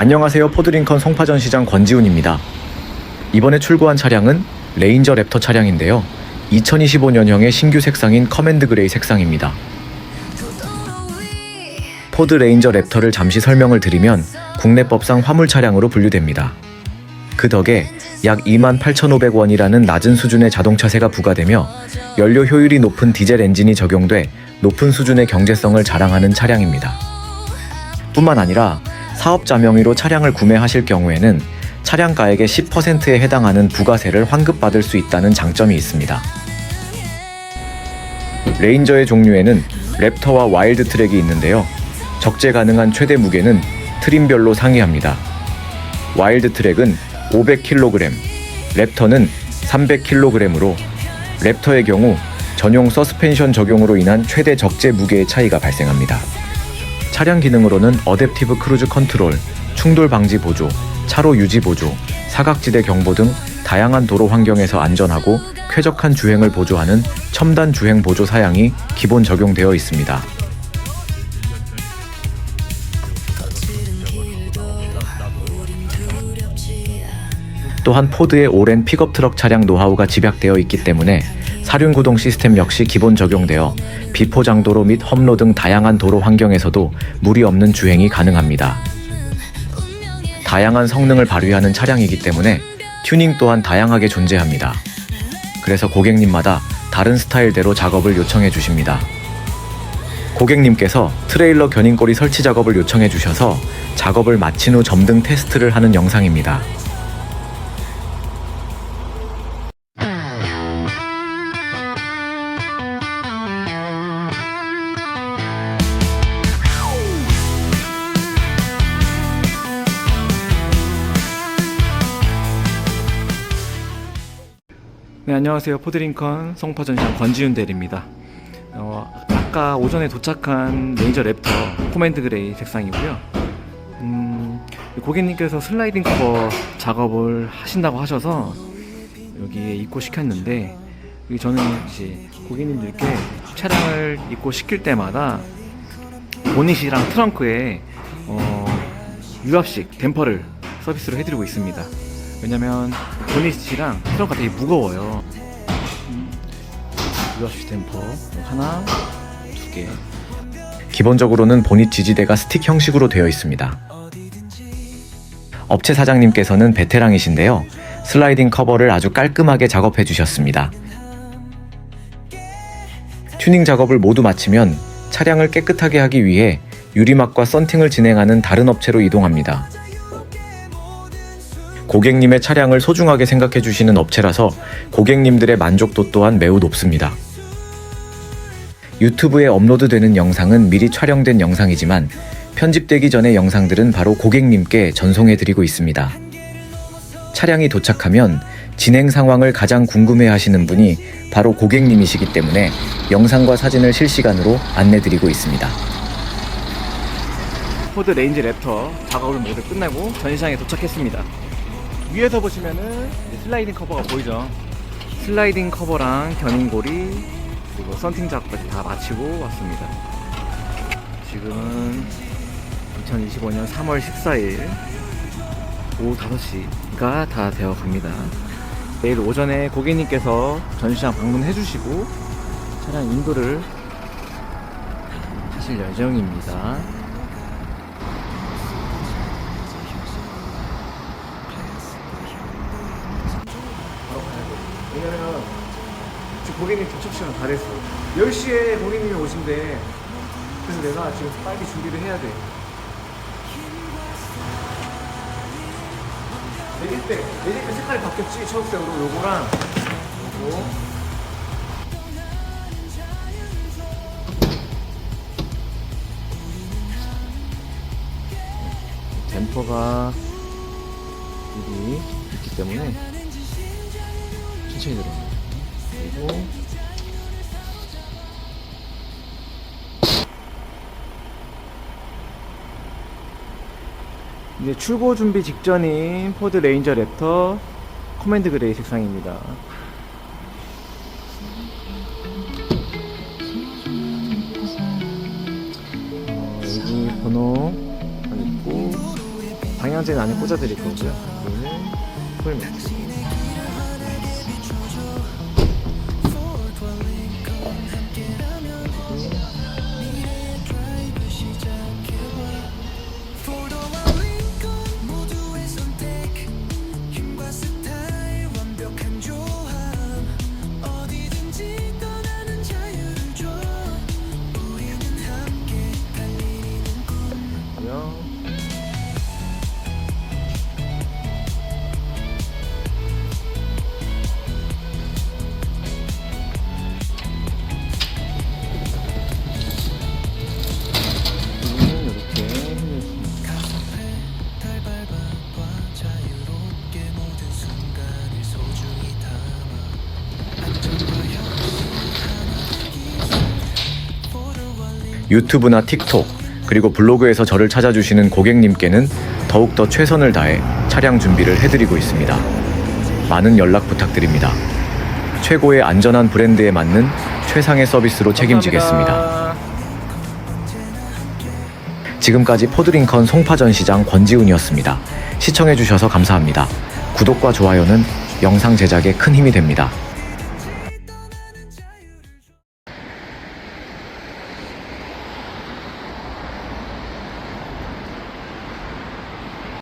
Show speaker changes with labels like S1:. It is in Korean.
S1: 안녕하세요. 포드링컨 송파전 시장 권지훈입니다. 이번에 출고한 차량은 레인저 랩터 차량인데요. 2025년형의 신규 색상인 커맨드 그레이 색상입니다. 포드 레인저 랩터를 잠시 설명을 드리면 국내법상 화물 차량으로 분류됩니다. 그 덕에 약 28,500원이라는 낮은 수준의 자동차세가 부과되며 연료 효율이 높은 디젤 엔진이 적용돼 높은 수준의 경제성을 자랑하는 차량입니다. 뿐만 아니라 사업자 명의로 차량을 구매하실 경우에는 차량가액의 10%에 해당하는 부가세를 환급받을 수 있다는 장점이 있습니다. 레인저의 종류에는 랩터와 와일드 트랙이 있는데요. 적재 가능한 최대 무게는 트림별로 상이합니다. 와일드 트랙은 500kg, 랩터는 300kg으로 랩터의 경우 전용 서스펜션 적용으로 인한 최대 적재 무게의 차이가 발생합니다. 차량 기능으로는 어댑티브 크루즈 컨트롤, 충돌 방지 보조, 차로 유지 보조, 사각지대 경보 등 다양한 도로 환경에서 안전하고 쾌적한 주행을 보조하는 첨단 주행 보조 사양이 기본 적용되어 있습니다. 또한 포드의 오랜 픽업 트럭 차량 노하우가 집약되어 있기 때문에 사륜 구동 시스템 역시 기본 적용되어 비포장도로 및 험로 등 다양한 도로 환경에서도 무리 없는 주행이 가능합니다. 다양한 성능을 발휘하는 차량이기 때문에 튜닝 또한 다양하게 존재합니다. 그래서 고객님마다 다른 스타일대로 작업을 요청해 주십니다. 고객님께서 트레일러 견인꼬리 설치 작업을 요청해 주셔서 작업을 마친 후 점등 테스트를 하는 영상입니다.
S2: 네, 안녕하세요. 포드링컨 송파전시장 권지윤 대리입니다. 어, 아까 오전에 도착한 레이저 랩터 코맨드 그레이 색상이고요. 음, 고객님께서 슬라이딩 커버 작업을 하신다고 하셔서 여기에 입고 시켰는데 저는 이제 고객님들께 차량을 입고 시킬 때마다 보닛이랑 트렁크에 어, 유압식 댐퍼를 서비스로 해드리고 있습니다. 왜냐면 보닛이랑 트렁크가 되게 무거워요. 음, 유압식 댐퍼 하나, 두 개.
S1: 기본적으로는 보닛 지지대가 스틱 형식으로 되어 있습니다. 업체 사장님께서는 베테랑이신데요. 슬라이딩 커버를 아주 깔끔하게 작업해 주셨습니다. 튜닝 작업을 모두 마치면 차량을 깨끗하게 하기 위해 유리막과 썬팅을 진행하는 다른 업체로 이동합니다. 고객님의 차량을 소중하게 생각해 주시는 업체라서 고객님들의 만족도 또한 매우 높습니다. 유튜브에 업로드되는 영상은 미리 촬영된 영상이지만 편집되기 전의 영상들은 바로 고객님께 전송해 드리고 있습니다. 차량이 도착하면 진행 상황을 가장 궁금해 하시는 분이 바로 고객님이시기 때문에 영상과 사진을 실시간으로 안내 드리고 있습니다.
S2: 포드 레인지 랩터 작업을 모두 끝내고 전시장에 도착했습니다. 위에서 보시면은 슬라이딩 커버가 보이죠. 슬라이딩 커버랑 견인고리 그리고 썬팅 작업까지 다 마치고 왔습니다. 지금은 2025년 3월 14일 오후 5시가 다 되어 갑니다. 내일 오전에 고객님께서 전시장 방문해 주시고 차량 인도를 하실 예정입니다. 왜냐면 지금 고객님 도착 시간 다 됐어. 10시에 고객님이 오신대. 그래서 내가 지금 빨리 준비를 해야 돼. 내릴 때 색깔이 바뀌었지? 초록색으로 요거랑 요거. 댐퍼가 여기 있기 때문에 천천히 들어갑니다. 그리고 이제 출고 준비 직전인 포드 레인저 랩터 커맨드 그레이 색상입니다. 어, 여기 번호 있고 방향 방향제는 안에 꽂아드릴 거고요. 이거는 폴매트.
S1: 유튜브나 틱톡 그리고 블로그에서 저를 찾아주시는 고객님께는 더욱더 최선을 다해 차량 준비를 해드리고 있습니다. 많은 연락 부탁드립니다. 최고의 안전한 브랜드에 맞는 최상의 서비스로
S2: 책임지겠습니다.
S1: 지금까지 포드링컨 송파전 시장 권지훈이었습니다. 시청해주셔서 감사합니다. 구독과 좋아요는 영상 제작에 큰 힘이 됩니다.